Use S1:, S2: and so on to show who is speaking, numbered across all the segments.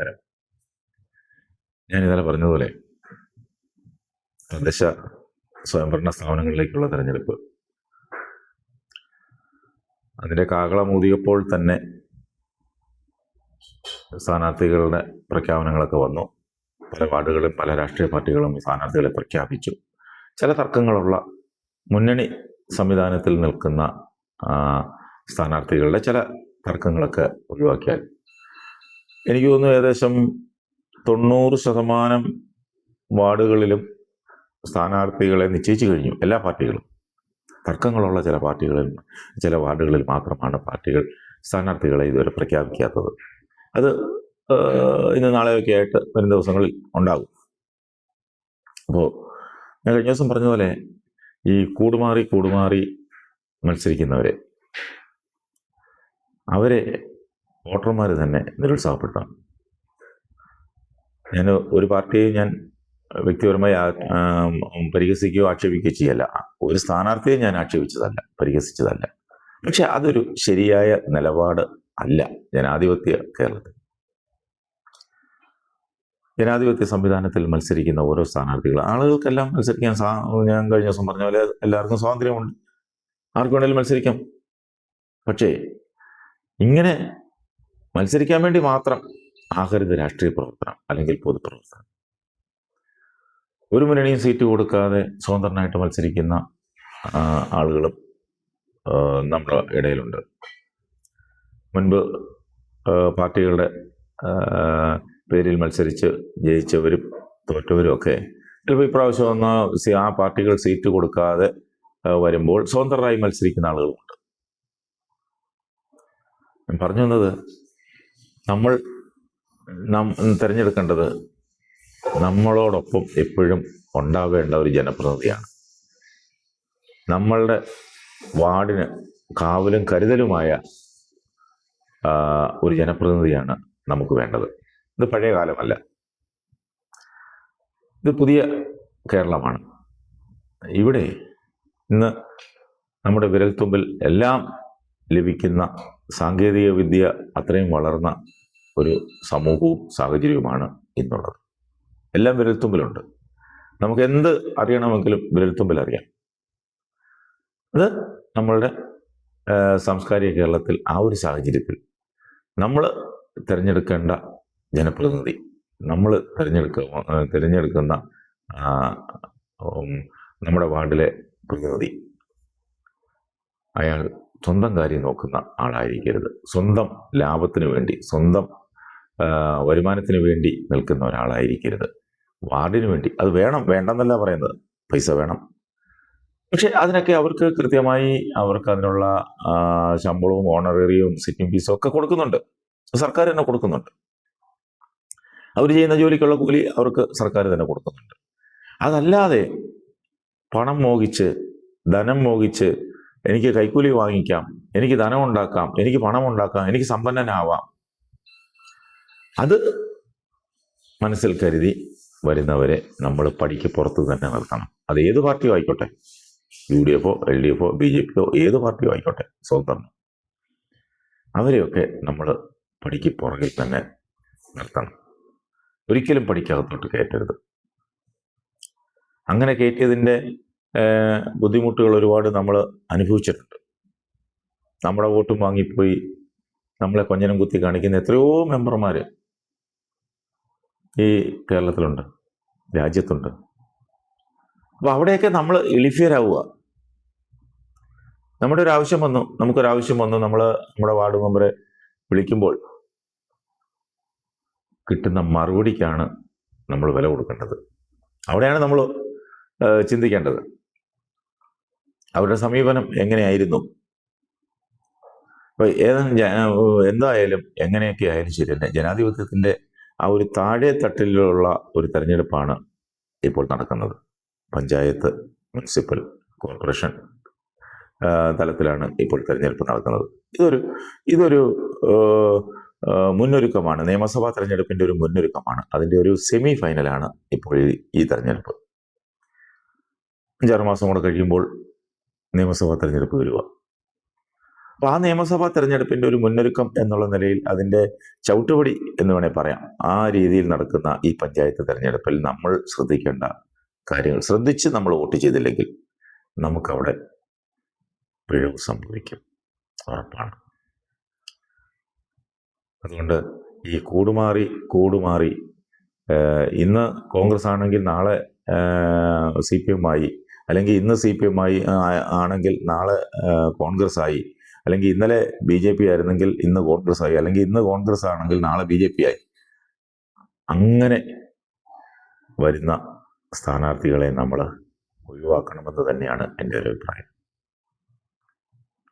S1: നമസ്കാരം ഞാൻ ഇന്നലെ പറഞ്ഞതുപോലെ തദ്ദേശ സ്വയംഭരണ സ്ഥാപനങ്ങളിലേക്കുള്ള തെരഞ്ഞെടുപ്പ് അതിൻ്റെ കാകളമൂതിയപ്പോൾ തന്നെ സ്ഥാനാർത്ഥികളുടെ പ്രഖ്യാപനങ്ങളൊക്കെ വന്നു പല വാർഡുകളും പല രാഷ്ട്രീയ പാർട്ടികളും സ്ഥാനാർത്ഥികളെ പ്രഖ്യാപിച്ചു ചില തർക്കങ്ങളുള്ള മുന്നണി സംവിധാനത്തിൽ നിൽക്കുന്ന സ്ഥാനാർത്ഥികളുടെ ചില തർക്കങ്ങളൊക്കെ ഒഴിവാക്കിയാൽ എനിക്ക് തോന്നുന്നു ഏകദേശം തൊണ്ണൂറ് ശതമാനം വാർഡുകളിലും സ്ഥാനാർത്ഥികളെ നിശ്ചയിച്ചു കഴിഞ്ഞു എല്ലാ പാർട്ടികളും തർക്കങ്ങളുള്ള ചില പാർട്ടികളിൽ ചില വാർഡുകളിൽ മാത്രമാണ് പാർട്ടികൾ സ്ഥാനാർത്ഥികളെ ഇതുവരെ പ്രഖ്യാപിക്കാത്തത് അത് ഇന്ന് നാളെയൊക്കെ ആയിട്ട് വരും ദിവസങ്ങളിൽ ഉണ്ടാകും അപ്പോൾ ഞാൻ കഴിഞ്ഞ ദിവസം പറഞ്ഞ പോലെ ഈ കൂടുമാറി കൂടുമാറി മത്സരിക്കുന്നവരെ അവരെ വോട്ടർമാർ തന്നെ നിരുത്സാഹപ്പെട്ടാണ് ഞാൻ ഒരു പാർട്ടിയെ ഞാൻ വ്യക്തിപരമായി പരിഹസിക്കുകയോ ആക്ഷേപിക്കുകയോ ചെയ്യല്ല ഒരു സ്ഥാനാർത്ഥിയെ ഞാൻ ആക്ഷേപിച്ചതല്ല പരിഹസിച്ചതല്ല പക്ഷെ അതൊരു ശരിയായ നിലപാട് അല്ല ജനാധിപത്യ കേരളത്തിൽ ജനാധിപത്യ സംവിധാനത്തിൽ മത്സരിക്കുന്ന ഓരോ സ്ഥാനാർത്ഥികൾ ആളുകൾക്കെല്ലാം മത്സരിക്കാൻ സാ ഞാൻ കഴിഞ്ഞ ദിവസം പറഞ്ഞ പോലെ എല്ലാവർക്കും സ്വാതന്ത്ര്യമുണ്ട് ആർക്ക് വേണമെങ്കിലും മത്സരിക്കാം പക്ഷേ ഇങ്ങനെ മത്സരിക്കാൻ വേണ്ടി മാത്രം ആകരുത് രാഷ്ട്രീയ പ്രവർത്തനം അല്ലെങ്കിൽ പൊതുപ്രവർത്തനം ഒരു മുന്നണിയും സീറ്റ് കൊടുക്കാതെ സ്വതന്ത്രനായിട്ട് മത്സരിക്കുന്ന ആളുകളും നമ്മുടെ ഇടയിലുണ്ട് മുൻപ് പാർട്ടികളുടെ പേരിൽ മത്സരിച്ച് ജയിച്ചവരും തോറ്റവരും ഒക്കെ ചിലപ്പോൾ ഇപ്രാവശ്യം ഒന്ന് ആ പാർട്ടികൾ സീറ്റ് കൊടുക്കാതെ വരുമ്പോൾ സ്വതന്ത്രരായി മത്സരിക്കുന്ന ആളുകളുണ്ട് ഞാൻ പറഞ്ഞു തന്നത് നമ്മൾ നാം തിരഞ്ഞെടുക്കേണ്ടത് നമ്മളോടൊപ്പം എപ്പോഴും ഉണ്ടാവേണ്ട ഒരു ജനപ്രതിനിധിയാണ് നമ്മളുടെ വാർഡിന് കാവലും കരുതലുമായ ഒരു ജനപ്രതിനിധിയാണ് നമുക്ക് വേണ്ടത് ഇത് പഴയ കാലമല്ല ഇത് പുതിയ കേരളമാണ് ഇവിടെ ഇന്ന് നമ്മുടെ വിരൽത്തുമ്പിൽ എല്ലാം ലഭിക്കുന്ന സാങ്കേതിക വിദ്യ അത്രയും വളർന്ന ഒരു സമൂഹവും സാഹചര്യവുമാണ് ഇന്നുള്ളത് എല്ലാം വിരൽത്തുമ്പിലുണ്ട് നമുക്ക് എന്ത് അറിയണമെങ്കിലും വിരൽത്തുമ്പിൽ അറിയാം അത് നമ്മളുടെ സാംസ്കാരിക കേരളത്തിൽ ആ ഒരു സാഹചര്യത്തിൽ നമ്മൾ തിരഞ്ഞെടുക്കേണ്ട ജനപ്രതിനിധി നമ്മൾ തിരഞ്ഞെടുക്ക തിരഞ്ഞെടുക്കുന്ന നമ്മുടെ വാർഡിലെ പ്രതിനിധി അയാൾ സ്വന്തം കാര്യം നോക്കുന്ന ആളായിരിക്കരുത് സ്വന്തം ലാഭത്തിന് വേണ്ടി സ്വന്തം വരുമാനത്തിന് വേണ്ടി നിൽക്കുന്ന ഒരാളായിരിക്കരുത് വാർഡിന് വേണ്ടി അത് വേണം വേണ്ടെന്നല്ല പറയുന്നത് പൈസ വേണം പക്ഷെ അതിനൊക്കെ അവർക്ക് കൃത്യമായി അവർക്ക് അതിനുള്ള ശമ്പളവും ഓണറേറിയും സിറ്റിംഗ് ഫീസും ഒക്കെ കൊടുക്കുന്നുണ്ട് സർക്കാർ തന്നെ കൊടുക്കുന്നുണ്ട് അവർ ചെയ്യുന്ന ജോലിക്കുള്ള കൂലി അവർക്ക് സർക്കാർ തന്നെ കൊടുക്കുന്നുണ്ട് അതല്ലാതെ പണം മോഹിച്ച് ധനം മോഹിച്ച് എനിക്ക് കൈക്കൂലി വാങ്ങിക്കാം എനിക്ക് ധനം ഉണ്ടാക്കാം എനിക്ക് പണം ഉണ്ടാക്കാം എനിക്ക് സമ്പന്നനാവാം അത് മനസ്സിൽ കരുതി വരുന്നവരെ നമ്മൾ പടിക്ക് പുറത്ത് തന്നെ നിർത്തണം അത് ഏത് പാർട്ടിയോ ആയിക്കോട്ടെ യു ഡി എഫോ എൽ ഡി എഫോ ബി ജെ പിയോ ഏത് പാർട്ടിയോ ആയിക്കോട്ടെ സ്വന്തം അവരെയൊക്കെ നമ്മൾ പടിക്ക് പുറകിൽ തന്നെ നിർത്തണം ഒരിക്കലും പടിക്കകത്തോട്ട് കയറ്റരുത് അങ്ങനെ കയറ്റിയതിൻ്റെ ബുദ്ധിമുട്ടുകൾ ഒരുപാട് നമ്മൾ അനുഭവിച്ചിട്ടുണ്ട് നമ്മുടെ വോട്ടും വാങ്ങിപ്പോയി നമ്മളെ കൊഞ്ഞനം കുത്തി കാണിക്കുന്ന എത്രയോ മെമ്പർമാർ ഈ കേരളത്തിലുണ്ട് രാജ്യത്തുണ്ട് അപ്പോൾ അവിടെയൊക്കെ നമ്മൾ എളിഫിയരാവുക നമ്മുടെ ഒരു ആവശ്യം വന്നു നമുക്കൊരാവശ്യം വന്നു നമ്മൾ നമ്മുടെ വാർഡ് മെമ്പറെ വിളിക്കുമ്പോൾ കിട്ടുന്ന മറുപടിക്കാണ് നമ്മൾ വില കൊടുക്കേണ്ടത് അവിടെയാണ് നമ്മൾ ചിന്തിക്കേണ്ടത് അവരുടെ സമീപനം എങ്ങനെയായിരുന്നു അപ്പോൾ ഏതാ എന്തായാലും എങ്ങനെയൊക്കെ ആയാലും ശരി തന്നെ ജനാധിപത്യത്തിൻ്റെ ആ ഒരു താഴെ തട്ടിലുള്ള ഒരു തെരഞ്ഞെടുപ്പാണ് ഇപ്പോൾ നടക്കുന്നത് പഞ്ചായത്ത് മുനിസിപ്പൽ കോർപ്പറേഷൻ തലത്തിലാണ് ഇപ്പോൾ തെരഞ്ഞെടുപ്പ് നടക്കുന്നത് ഇതൊരു ഇതൊരു മുന്നൊരുക്കമാണ് നിയമസഭാ തെരഞ്ഞെടുപ്പിൻ്റെ ഒരു മുന്നൊരുക്കമാണ് അതിൻ്റെ ഒരു സെമി ഫൈനലാണ് ഇപ്പോൾ ഈ തെരഞ്ഞെടുപ്പ് അഞ്ചാറ് മാസം കൂടെ കഴിയുമ്പോൾ നിയമസഭാ തെരഞ്ഞെടുപ്പ് വരിക അപ്പൊ ആ നിയമസഭാ തെരഞ്ഞെടുപ്പിന്റെ ഒരു മുന്നൊരുക്കം എന്നുള്ള നിലയിൽ അതിന്റെ ചവിട്ടുപടി എന്ന് വേണേൽ പറയാം ആ രീതിയിൽ നടക്കുന്ന ഈ പഞ്ചായത്ത് തെരഞ്ഞെടുപ്പിൽ നമ്മൾ ശ്രദ്ധിക്കേണ്ട കാര്യങ്ങൾ ശ്രദ്ധിച്ച് നമ്മൾ വോട്ട് ചെയ്തില്ലെങ്കിൽ നമുക്കവിടെ പിഴവ് സംഭവിക്കും ഉറപ്പാണ് അതുകൊണ്ട് ഈ കൂടുമാറി കൂടുമാറി ഇന്ന് കോൺഗ്രസ് ആണെങ്കിൽ നാളെ സി പി എം ആയി അല്ലെങ്കിൽ ഇന്ന് സി പി എം ആയി ആണെങ്കിൽ നാളെ കോൺഗ്രസ് ആയി അല്ലെങ്കിൽ ഇന്നലെ ബി ജെ പി ആയിരുന്നെങ്കിൽ ഇന്ന് കോൺഗ്രസ് ആയി അല്ലെങ്കിൽ ഇന്ന് കോൺഗ്രസ് ആണെങ്കിൽ നാളെ ബി ജെ പി ആയി അങ്ങനെ വരുന്ന സ്ഥാനാർത്ഥികളെ നമ്മൾ ഒഴിവാക്കണമെന്ന് തന്നെയാണ് എൻ്റെ ഒരു അഭിപ്രായം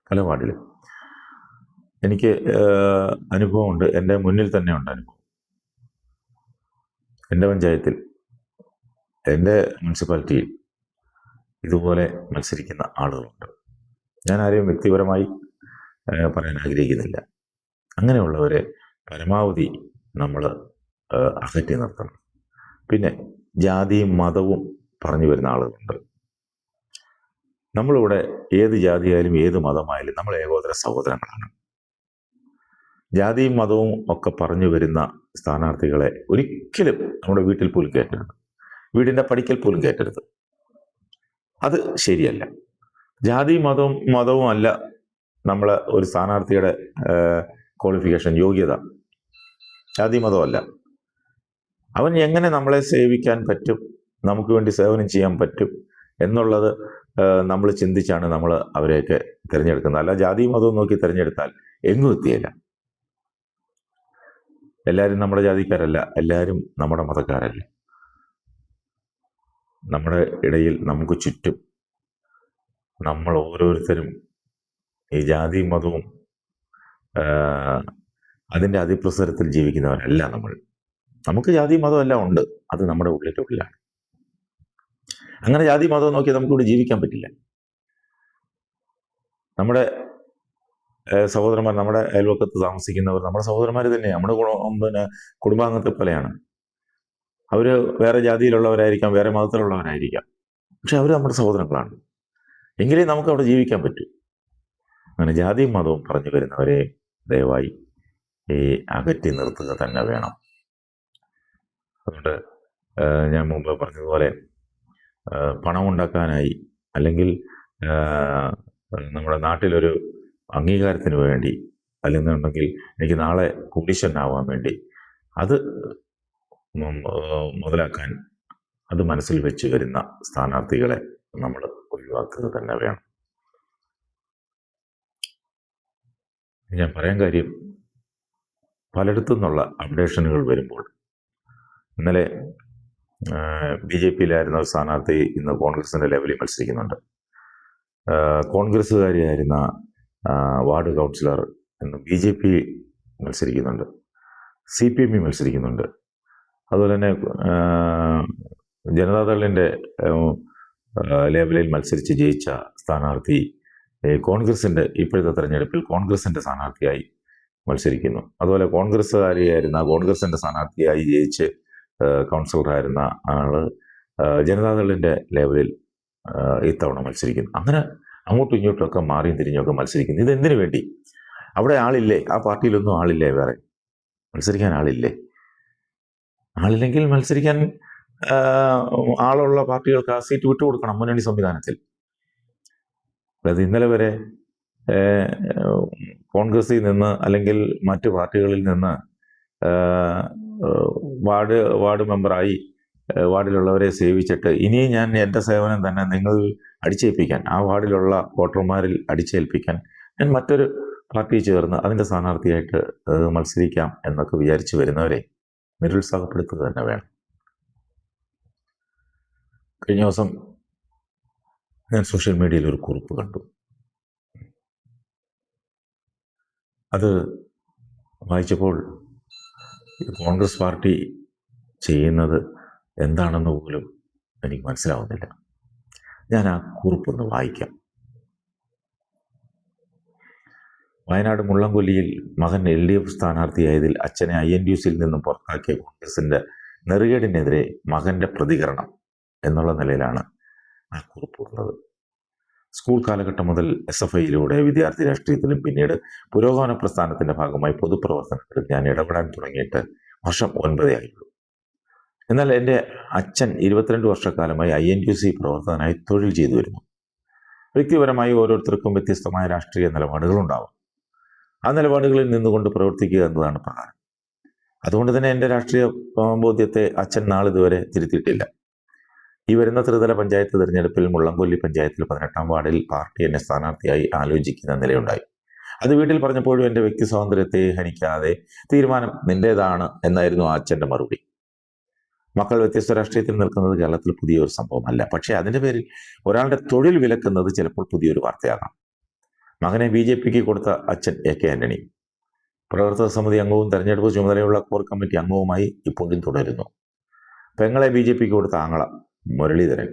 S1: പല എനിക്ക് അനുഭവമുണ്ട് എൻ്റെ മുന്നിൽ തന്നെ ഉണ്ട് അനുഭവം എൻ്റെ പഞ്ചായത്തിൽ എൻ്റെ മുനിസിപ്പാലിറ്റിയിൽ ഇതുപോലെ മത്സരിക്കുന്ന ആളുകളുണ്ട് ഞാൻ ആരെയും വ്യക്തിപരമായി പറയാൻ ആഗ്രഹിക്കുന്നില്ല അങ്ങനെയുള്ളവരെ പരമാവധി നമ്മൾ അകറ്റി നിർത്തണം പിന്നെ ജാതിയും മതവും പറഞ്ഞു വരുന്ന ആളുകളുണ്ട് നമ്മളിവിടെ ഏത് ജാതിയായാലും ഏത് മതമായാലും നമ്മൾ ഏകോദര സഹോദരങ്ങളാണ് ജാതിയും മതവും ഒക്കെ പറഞ്ഞു വരുന്ന സ്ഥാനാർത്ഥികളെ ഒരിക്കലും നമ്മുടെ വീട്ടിൽ പോലും കയറ്റരുത് വീടിൻ്റെ പടിക്കൽ പോലും കയറ്റരുത് അത് ശരിയല്ല ജാതി മതവും മതവും അല്ല നമ്മൾ ഒരു സ്ഥാനാർത്ഥിയുടെ ക്വാളിഫിക്കേഷൻ യോഗ്യത ജാതിമതമല്ല അവൻ എങ്ങനെ നമ്മളെ സേവിക്കാൻ പറ്റും നമുക്ക് വേണ്ടി സേവനം ചെയ്യാൻ പറ്റും എന്നുള്ളത് നമ്മൾ ചിന്തിച്ചാണ് നമ്മൾ അവരെയൊക്കെ തിരഞ്ഞെടുക്കുന്നത് അല്ല ജാതി മതവും നോക്കി തിരഞ്ഞെടുത്താൽ എങ്ങും എത്തിയല്ല എല്ലാവരും നമ്മുടെ ജാതിക്കാരല്ല എല്ലാവരും നമ്മുടെ മതക്കാരല്ല നമ്മുടെ ഇടയിൽ നമുക്ക് ചുറ്റും നമ്മൾ ഓരോരുത്തരും ഈ ജാതി മതവും അതിൻ്റെ അതിപ്രസരത്തിൽ ജീവിക്കുന്നവരല്ല നമ്മൾ നമുക്ക് ജാതി മതം എല്ലാം ഉണ്ട് അത് നമ്മുടെ ഉള്ളിൻ്റെ ഉള്ളിലാണ് അങ്ങനെ ജാതി മതം നോക്കി നമുക്കിവിടെ ജീവിക്കാൻ പറ്റില്ല നമ്മുടെ സഹോദരന്മാർ നമ്മുടെ അയൽവക്കത്ത് താമസിക്കുന്നവർ നമ്മുടെ സഹോദരന്മാർ തന്നെ നമ്മുടെ പിന്നെ കുടുംബാംഗത്തെ പോലെയാണ് അവർ വേറെ ജാതിയിലുള്ളവരായിരിക്കാം വേറെ മതത്തിലുള്ളവരായിരിക്കാം പക്ഷെ അവർ നമ്മുടെ സഹോദരങ്ങളാണ് എങ്കിലേ നമുക്ക് അവിടെ ജീവിക്കാൻ പറ്റൂ അങ്ങനെ ജാതിയും മതവും പറഞ്ഞു വരുന്നവരെ ദയവായി ഈ അകറ്റി നിർത്തുക തന്നെ വേണം അതുകൊണ്ട് ഞാൻ മുമ്പ് പറഞ്ഞതുപോലെ പണം ഉണ്ടാക്കാനായി അല്ലെങ്കിൽ നമ്മുടെ നാട്ടിലൊരു അംഗീകാരത്തിന് വേണ്ടി അല്ലെന്നുണ്ടെങ്കിൽ എനിക്ക് നാളെ കോടീശ്വരനാവാൻ വേണ്ടി അത് മുതലാക്കാൻ അത് മനസ്സിൽ വെച്ച് വരുന്ന സ്ഥാനാർത്ഥികളെ നമ്മൾ ഒഴിവാക്കുക തന്നെ വേണം ഞാൻ പറയാൻ കാര്യം പലയിടത്തു നിന്നുള്ള അപ്ഡേഷനുകൾ വരുമ്പോൾ ഇന്നലെ ബി ജെ പിയിലായിരുന്ന ഒരു സ്ഥാനാർത്ഥി ഇന്ന് കോൺഗ്രസിൻ്റെ ലെവലിൽ മത്സരിക്കുന്നുണ്ട് കോൺഗ്രസ്സുകാരിയായിരുന്ന വാർഡ് കൗൺസിലർ ഇന്ന് ബി ജെ പി മത്സരിക്കുന്നുണ്ട് സി പി എം മത്സരിക്കുന്നുണ്ട് അതുപോലെ തന്നെ ജനതാദളിൻ്റെ ലേബലിൽ മത്സരിച്ച് ജയിച്ച സ്ഥാനാർത്ഥി കോൺഗ്രസിൻ്റെ ഇപ്പോഴത്തെ തെരഞ്ഞെടുപ്പിൽ കോൺഗ്രസിൻ്റെ സ്ഥാനാർത്ഥിയായി മത്സരിക്കുന്നു അതുപോലെ കോൺഗ്രസ്സുകാരിയായിരുന്ന കോൺഗ്രസിൻ്റെ സ്ഥാനാർത്ഥിയായി ജയിച്ച് കൗൺസിലറായിരുന്ന ആള് ജനതാദളിൻ്റെ ലെവലിൽ ഇത്തവണ മത്സരിക്കുന്നു അങ്ങനെ അങ്ങോട്ടും ഇങ്ങോട്ടും ഒക്കെ മാറിയും തിരിഞ്ഞൊക്കെ മത്സരിക്കുന്നു ഇതെന്തിനു വേണ്ടി അവിടെ ആളില്ലേ ആ പാർട്ടിയിലൊന്നും ആളില്ലേ വേറെ മത്സരിക്കാൻ ആളില്ലേ ആളില്ലെങ്കിൽ മത്സരിക്കാൻ ആളുള്ള പാർട്ടികൾക്ക് ആ സീറ്റ് വിട്ടുകൊടുക്കണം മുന്നണി സംവിധാനത്തിൽ അതായത് ഇന്നലെ വരെ കോൺഗ്രസിൽ നിന്ന് അല്ലെങ്കിൽ മറ്റു പാർട്ടികളിൽ നിന്ന് വാർഡ് വാർഡ് മെമ്പറായി വാർഡിലുള്ളവരെ സേവിച്ചിട്ട് ഇനിയും ഞാൻ എൻ്റെ സേവനം തന്നെ നിങ്ങൾ അടിച്ചേൽപ്പിക്കാൻ ആ വാർഡിലുള്ള വോട്ടർമാരിൽ അടിച്ചേൽപ്പിക്കാൻ ഞാൻ മറ്റൊരു പാർട്ടി ചേർന്ന് അതിൻ്റെ സ്ഥാനാർത്ഥിയായിട്ട് മത്സരിക്കാം എന്നൊക്കെ വിചാരിച്ചു വരുന്നവരെ നിരുത്സാഹപ്പെടുത്തുക തന്നെ വേണം കഴിഞ്ഞ ദിവസം ഞാൻ സോഷ്യൽ മീഡിയയിൽ ഒരു കുറിപ്പ് കണ്ടു അത് വായിച്ചപ്പോൾ കോൺഗ്രസ് പാർട്ടി ചെയ്യുന്നത് എന്താണെന്ന് പോലും എനിക്ക് മനസ്സിലാവുന്നില്ല ഞാൻ ആ കുറിപ്പൊന്ന് വായിക്കാം വയനാട് മുള്ളംകൊല്ലിയിൽ മകൻ എൽ ഡി എഫ് സ്ഥാനാർത്ഥിയായതിൽ അച്ഛനെ ഐ എൻ ഡി നിന്നും പുറത്താക്കിയ കോൺഗ്രസിൻ്റെ നെറുകേടിനെതിരെ മകൻ്റെ പ്രതികരണം എന്നുള്ള നിലയിലാണ് കുറിപ്പുള്ളത് സ്കൂൾ കാലഘട്ടം മുതൽ എസ് എഫ് ഐയിലൂടെ വിദ്യാർത്ഥി രാഷ്ട്രീയത്തിലും പിന്നീട് പുരോഗമന പ്രസ്ഥാനത്തിന്റെ ഭാഗമായി പൊതുപ്രവർത്തനത്തിൽ ഞാൻ ഇടപെടാൻ തുടങ്ങിയിട്ട് വർഷം ഒൻപതേ ആയുള്ളൂ എന്നാൽ എൻ്റെ അച്ഛൻ ഇരുപത്തിരണ്ട് വർഷക്കാലമായി ഐ എൻ യു സി പ്രവർത്തകനായി തൊഴിൽ ചെയ്തു വരുന്നു വ്യക്തിപരമായി ഓരോരുത്തർക്കും വ്യത്യസ്തമായ രാഷ്ട്രീയ നിലപാടുകൾ ഉണ്ടാവും ആ നിലപാടുകളിൽ നിന്നുകൊണ്ട് പ്രവർത്തിക്കുക എന്നതാണ് പ്രധാനം അതുകൊണ്ട് തന്നെ എൻ്റെ രാഷ്ട്രീയ ബോധ്യത്തെ അച്ഛൻ നാളിതുവരെ തിരുത്തിയിട്ടില്ല ഈ വരുന്ന ത്രിതല പഞ്ചായത്ത് തെരഞ്ഞെടുപ്പിൽ മുള്ളംകൊല്ലി പഞ്ചായത്തിൽ പതിനെട്ടാം വാർഡിൽ പാർട്ടി എന്നെ സ്ഥാനാർത്ഥിയായി ആലോചിക്കുന്ന നിലയുണ്ടായി അത് വീട്ടിൽ പറഞ്ഞപ്പോഴും എൻ്റെ വ്യക്തി സ്വാതന്ത്ര്യത്തെ ഹനിക്കാതെ തീരുമാനം നിൻ്റേതാണ് എന്നായിരുന്നു ആ അച്ഛൻ്റെ മറുപടി മക്കൾ വ്യത്യസ്ത രാഷ്ട്രീയത്തിൽ നിൽക്കുന്നത് കേരളത്തിൽ പുതിയൊരു സംഭവമല്ല പക്ഷേ അതിൻ്റെ പേരിൽ ഒരാളുടെ തൊഴിൽ വിലക്കുന്നത് ചിലപ്പോൾ പുതിയൊരു വാർത്തയാകാം മകനെ ബി ജെ പിക്ക് കൊടുത്ത അച്ഛൻ എ കെ ആന്റണി പ്രവർത്തക സമിതി അംഗവും തെരഞ്ഞെടുപ്പ് ചുമതലയുള്ള കോർ കമ്മിറ്റി അംഗവുമായി ഇപ്പോഴും തുടരുന്നു പെങ്ങളെ ബി ജെ പിക്ക് കൊടുത്ത ആങ്ങള മുരളീധരൻ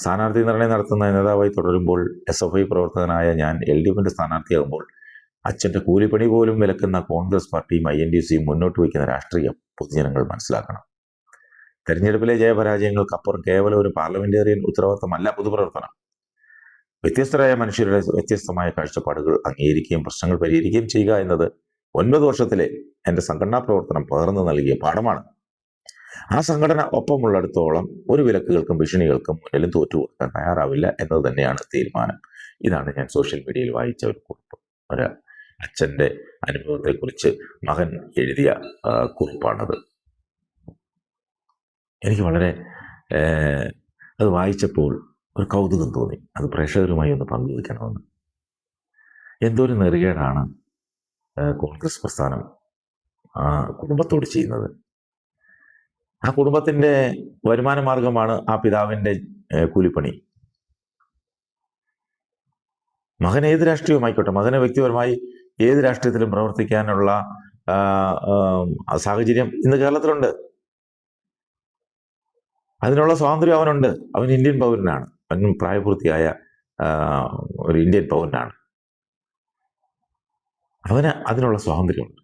S1: സ്ഥാനാർത്ഥി നിർണയം നടത്തുന്ന നേതാവായി തുടരുമ്പോൾ എസ് എഫ് ഐ പ്രവർത്തകനായ ഞാൻ എൽ ഡി എഫിന്റെ സ്ഥാനാർത്ഥിയാകുമ്പോൾ അച്ഛന്റെ കൂലിപ്പണി പോലും വിലക്കുന്ന കോൺഗ്രസ് പാർട്ടിയും ഐ എൻ ഡി സിയും മുന്നോട്ട് വയ്ക്കുന്ന രാഷ്ട്രീയം പൊതുജനങ്ങൾ മനസ്സിലാക്കണം തെരഞ്ഞെടുപ്പിലെ ജയപരാജയങ്ങൾക്കപ്പുറം കേവലം ഒരു പാർലമെന്റേറിയൻ ഉത്തരവാദിത്തമല്ല പൊതുപ്രവർത്തനം വ്യത്യസ്തരായ മനുഷ്യരുടെ വ്യത്യസ്തമായ കാഴ്ചപ്പാടുകൾ അംഗീകരിക്കുകയും പ്രശ്നങ്ങൾ പരിഹരിക്കുകയും ചെയ്യുക എന്നത് ഒൻപത് വർഷത്തിലെ എൻ്റെ സംഘടനാ പ്രവർത്തനം പകർന്നു നൽകിയ പാഠമാണ് ആ സംഘടന ഒപ്പമുള്ളിടത്തോളം ഒരു വിലക്കുകൾക്കും ഭീഷണികൾക്കും മുന്നിലും കൊടുക്കാൻ തയ്യാറാവില്ല എന്നത് തന്നെയാണ് തീരുമാനം ഇതാണ് ഞാൻ സോഷ്യൽ മീഡിയയിൽ വായിച്ച ഒരു കുറിപ്പ് ഒരു അച്ഛൻ്റെ അനുഭവത്തെക്കുറിച്ച് മകൻ എഴുതിയ കുറിപ്പാണത് എനിക്ക് വളരെ അത് വായിച്ചപ്പോൾ ഒരു കൗതുകം തോന്നി അത് പ്രേക്ഷകരുമായി ഒന്ന് പങ്കുവയ്ക്കണമെന്ന് എന്തോരു നെറുകേടാണ് കോൺഗ്രസ് പ്രസ്ഥാനം കുടുംബത്തോട് ചെയ്യുന്നത് ആ കുടുംബത്തിൻ്റെ വരുമാന മാർഗമാണ് ആ പിതാവിൻ്റെ കൂലിപ്പണി മകൻ ഏത് ആയിക്കോട്ടെ മകനെ വ്യക്തിപരമായി ഏത് രാഷ്ട്രീയത്തിലും പ്രവർത്തിക്കാനുള്ള സാഹചര്യം ഇന്ന് കേരളത്തിലുണ്ട് അതിനുള്ള സ്വാതന്ത്ര്യം അവനുണ്ട് അവൻ ഇന്ത്യൻ പൗരനാണ് അവനും പ്രായപൂർത്തിയായ ഒരു ഇന്ത്യൻ പൗരനാണ് അവന് അതിനുള്ള സ്വാതന്ത്ര്യമുണ്ട്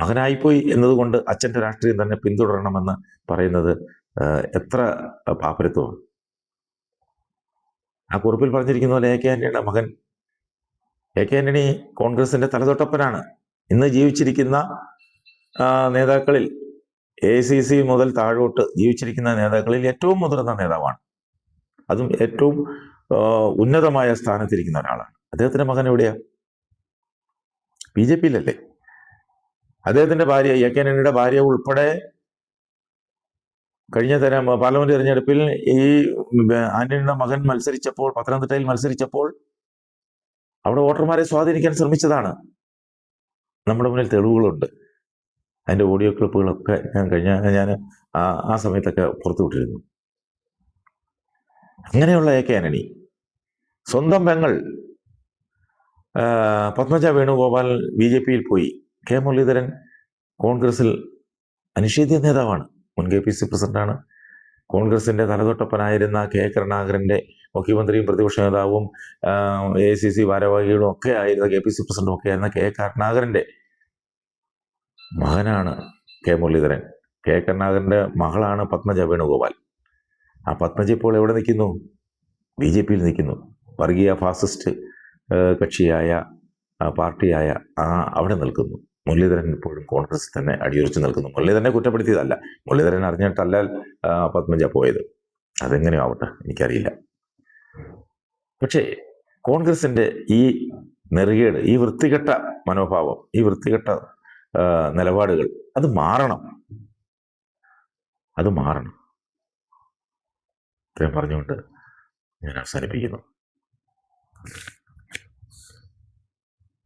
S1: മകനായിപ്പോയി എന്നതുകൊണ്ട് അച്ഛൻ്റെ രാഷ്ട്രീയം തന്നെ പിന്തുടരണമെന്ന് പറയുന്നത് എത്ര പാപ്പരത്വമാണ് ആ കുറിപ്പിൽ പറഞ്ഞിരിക്കുന്ന പോലെ എ കെ ആൻ്റണിയുടെ മകൻ എ കെ ആൻ്റണി കോൺഗ്രസിൻ്റെ തലതൊട്ടപ്പനാണ് ഇന്ന് ജീവിച്ചിരിക്കുന്ന നേതാക്കളിൽ എ സി സി മുതൽ താഴോട്ട് ജീവിച്ചിരിക്കുന്ന നേതാക്കളിൽ ഏറ്റവും മുതിർന്ന നേതാവാണ് അതും ഏറ്റവും ഉന്നതമായ സ്ഥാനത്തിരിക്കുന്ന ഒരാളാണ് അദ്ദേഹത്തിൻ്റെ മകൻ എവിടെയാണ് ബി ജെ പിയിലല്ലേ അദ്ദേഹത്തിന്റെ ഭാര്യ എ കെ നണിയുടെ ഭാര്യ ഉൾപ്പെടെ കഴിഞ്ഞ തരം പാർലമെന്റ് തെരഞ്ഞെടുപ്പിൽ ഈ ആന്റണിയുടെ മകൻ മത്സരിച്ചപ്പോൾ പത്തനംതിട്ടയിൽ മത്സരിച്ചപ്പോൾ അവിടെ വോട്ടർമാരെ സ്വാധീനിക്കാൻ ശ്രമിച്ചതാണ് നമ്മുടെ മുന്നിൽ തെളിവുകളുണ്ട് അതിന്റെ ഓഡിയോ ക്ലിപ്പുകളൊക്കെ ഞാൻ കഴിഞ്ഞ ഞാൻ ആ സമയത്തൊക്കെ പുറത്തുവിട്ടിരുന്നു അങ്ങനെയുള്ള എ കെ ആന്റണി സ്വന്തം പെങ്ങൾ പത്മജ വേണുഗോപാൽ ബി ജെ പിയിൽ പോയി കെ മുരളീധരൻ കോൺഗ്രസിൽ അനിഷേധ്യ നേതാവാണ് മുൻ കെ പി സി പ്രസിഡന്റാണ് കോൺഗ്രസിൻ്റെ തലതൊട്ടപ്പനായിരുന്ന കെ കരുണാകരൻ്റെ മുഖ്യമന്ത്രിയും പ്രതിപക്ഷ നേതാവും എ സി സി ഭാരവാഹികളും ഒക്കെ ആയിരുന്ന കെ പി സി പ്രസിഡന്റും ഒക്കെ ആയിരുന്ന കെ കരുണാകരൻ്റെ മകനാണ് കെ മുരളീധരൻ കെ കരുണാകരൻ്റെ മകളാണ് പത്മജ വേണുഗോപാൽ ആ പത്മജ ഇപ്പോൾ എവിടെ നിൽക്കുന്നു ബി ജെ പിയിൽ നിൽക്കുന്നു വർഗീയ ഫാസിസ്റ്റ് കക്ഷിയായ പാർട്ടിയായ ആ അവിടെ നിൽക്കുന്നു മുരളീധരൻ ഇപ്പോഴും കോൺഗ്രസ് തന്നെ അടിയുറച്ച് നിൽക്കുന്നു മുരളീധരനെ കുറ്റപ്പെടുത്തിയതല്ല മുരളീധരൻ അറിഞ്ഞിട്ടല്ല പത്മജ പോയത് അതെങ്ങനെയാവട്ടെ എനിക്കറിയില്ല പക്ഷേ കോൺഗ്രസിൻ്റെ ഈ നെറുകേട് ഈ വൃത്തികെട്ട മനോഭാവം ഈ വൃത്തികെട്ട നിലപാടുകൾ അത് മാറണം അത് മാറണം ഇത്രയും പറഞ്ഞുകൊണ്ട് ഞാൻ അവസാനിപ്പിക്കുന്നു